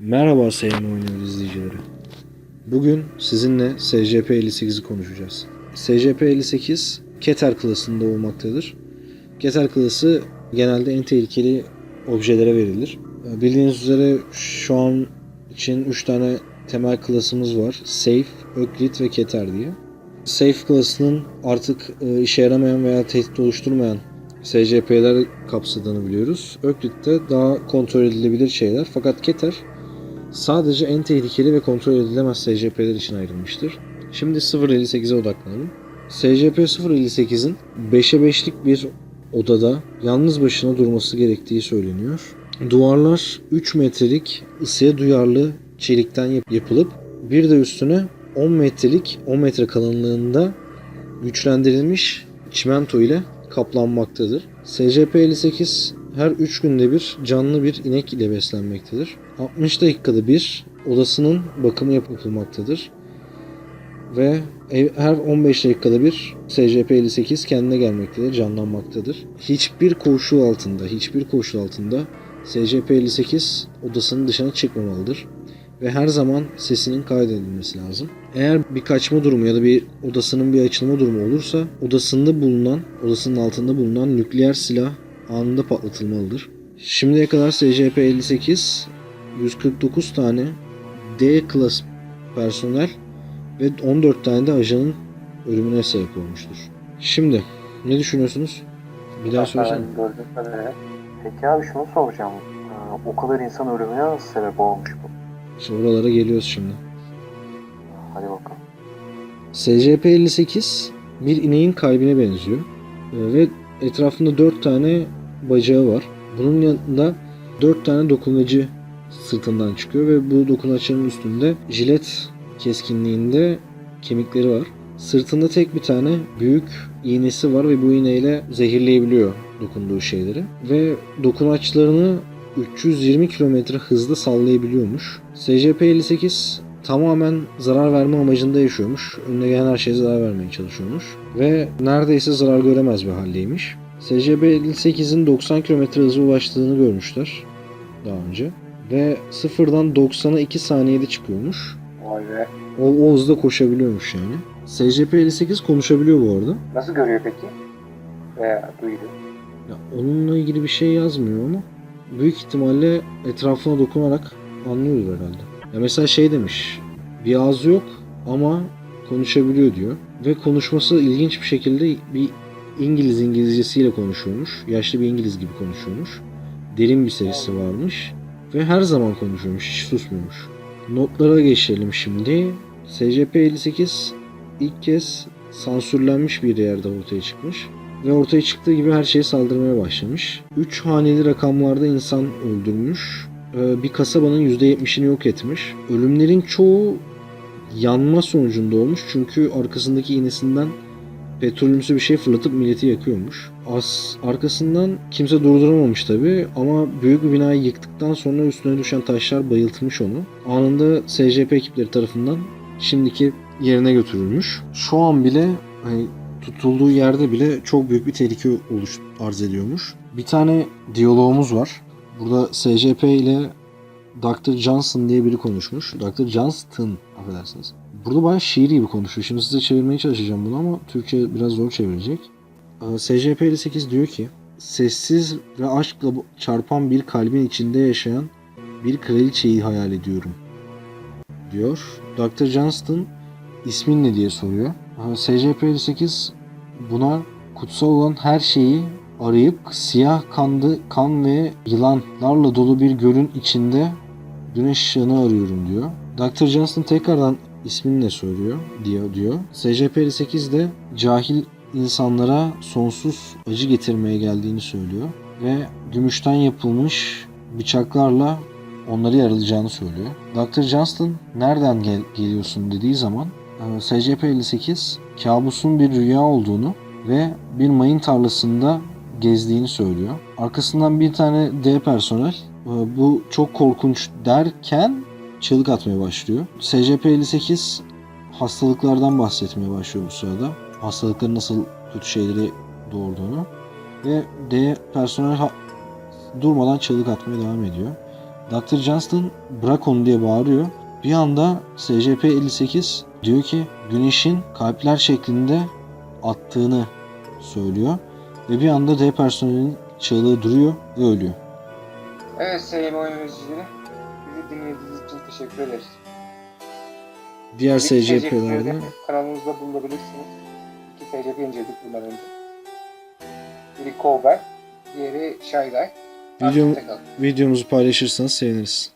Merhaba sayın oynuyor izleyicileri. Bugün sizinle SCP-58'i konuşacağız. SCP-58 Keter klasında olmaktadır. Keter klası genelde en tehlikeli objelere verilir. Bildiğiniz üzere şu an için 3 tane temel klasımız var. Safe, Öklit ve Keter diye. Safe klasının artık e, işe yaramayan veya tehdit oluşturmayan SCP'ler kapsadığını biliyoruz. Öklit'te daha kontrol edilebilir şeyler. Fakat Keter sadece en tehlikeli ve kontrol edilemez SCP'ler için ayrılmıştır. Şimdi 058'e odaklanalım. SCP-058'in 5'e 5'lik bir odada yalnız başına durması gerektiği söyleniyor. Duvarlar 3 metrelik ısıya duyarlı çelikten yap- yapılıp bir de üstüne 10 metrelik 10 metre kalınlığında güçlendirilmiş çimento ile kaplanmaktadır. SCP-58 her 3 günde bir canlı bir inek ile beslenmektedir. 60 dakikada bir odasının bakımı yapılmaktadır. Ve her 15 dakikada bir SCP-58 kendine gelmektedir, canlanmaktadır. Hiçbir koşul altında, hiçbir koşul altında SCP-58 odasının dışına çıkmamalıdır. Ve her zaman sesinin kaydedilmesi lazım. Eğer bir kaçma durumu ya da bir odasının bir açılma durumu olursa odasında bulunan, odasının altında bulunan nükleer silah anında patlatılmalıdır. Şimdiye kadar SCP-58 149 tane D klas personel ve 14 tane de ajanın ölümüne sebep olmuştur. Şimdi ne düşünüyorsunuz? Bir daha söylesene. Peki abi şunu soracağım. Ee, o kadar insan ölümüne nasıl sebep olmuş bu? İşte oralara geliyoruz şimdi. Hadi bakalım. SCP-58 bir ineğin kalbine benziyor. Ee, Ve etrafında 4 tane bacağı var. Bunun yanında 4 tane dokunacı sırtından çıkıyor ve bu dokunaçların üstünde jilet keskinliğinde kemikleri var. Sırtında tek bir tane büyük iğnesi var ve bu iğneyle zehirleyebiliyor dokunduğu şeyleri. Ve dokunaçlarını 320 km hızla sallayabiliyormuş. SCP-58 tamamen zarar verme amacında yaşıyormuş. Önüne gelen her şeye zarar vermeye çalışıyormuş. Ve neredeyse zarar göremez bir haldeymiş. SCP-58'in 90 km hıza ulaştığını görmüşler daha önce. Ve sıfırdan 90'a 2 saniyede çıkıyormuş. Vay be. O, o hızda koşabiliyormuş yani. SCP-58 konuşabiliyor bu arada. Nasıl görüyor peki? Veya duyuyor. Ya onunla ilgili bir şey yazmıyor ama büyük ihtimalle etrafına dokunarak anlıyordur herhalde. Ya mesela şey demiş. Bir ağzı yok ama konuşabiliyor diyor. Ve konuşması ilginç bir şekilde bir İngiliz İngilizcesiyle konuşuyormuş. Yaşlı bir İngiliz gibi konuşuyormuş. Derin bir sesi varmış. Ve her zaman konuşuyormuş. Hiç susmuyormuş. Notlara geçelim şimdi. SCP-58 ilk kez sansürlenmiş bir yerde ortaya çıkmış ve ortaya çıktığı gibi her şeye saldırmaya başlamış. 3 haneli rakamlarda insan öldürmüş. Ee, Bir kasabanın %70'ini yok etmiş. Ölümlerin çoğu yanma sonucunda olmuş çünkü arkasındaki iğnesinden petrolümsü bir şey fırlatıp milleti yakıyormuş. As arkasından kimse durduramamış tabi ama büyük bir binayı yıktıktan sonra üstüne düşen taşlar bayıltmış onu. Anında SCP ekipleri tarafından şimdiki yerine götürülmüş. Şu an bile hani tutulduğu yerde bile çok büyük bir tehlike oluş arz ediyormuş. Bir tane diyalogumuz var. Burada SCP ile Dr. Johnson diye biri konuşmuş. Dr. Johnston affedersiniz. Burada bayağı şiir gibi konuşuyor. Şimdi size çevirmeye çalışacağım bunu ama Türkçe biraz zor çevirecek. Ee, SCP-58 diyor ki Sessiz ve aşkla çarpan bir kalbin içinde yaşayan bir kraliçeyi hayal ediyorum diyor. Dr. Johnston ismin ne diye soruyor. Ha, SCP-58 buna kutsal olan her şeyi arayıp siyah kandı kan ve yılanlarla dolu bir gölün içinde güneş ışığını arıyorum diyor. Dr. Johnston tekrardan ismini ne söylüyor diyor diyor. SCP-58 de cahil insanlara sonsuz acı getirmeye geldiğini söylüyor ve gümüşten yapılmış bıçaklarla onları yaralayacağını söylüyor. Dr. Johnston nereden gel- geliyorsun dediği zaman e, SCP-58 kabusun bir rüya olduğunu ve bir mayın tarlasında gezdiğini söylüyor. Arkasından bir tane D personel e, bu çok korkunç derken çığlık atmaya başlıyor. SCP-58 hastalıklardan bahsetmeye başlıyor bu sırada. Hastalıkların nasıl kötü şeyleri doğurduğunu ve D personel durmadan çığlık atmaya devam ediyor. Dr. Johnston bırak onu diye bağırıyor. Bir anda SCP-58 diyor ki güneşin kalpler şeklinde attığını söylüyor. Ve bir anda D personelinin çığlığı duruyor ve ölüyor. Evet sevgili oyun. Dinlediğiniz için teşekkür ederiz. Diğer SCP'lerde kanalımızda bulabilirsiniz. İki SCP inceledik bundan önce. Biri Colbert, diğeri Shylight. Video- videomuzu paylaşırsanız seviniriz.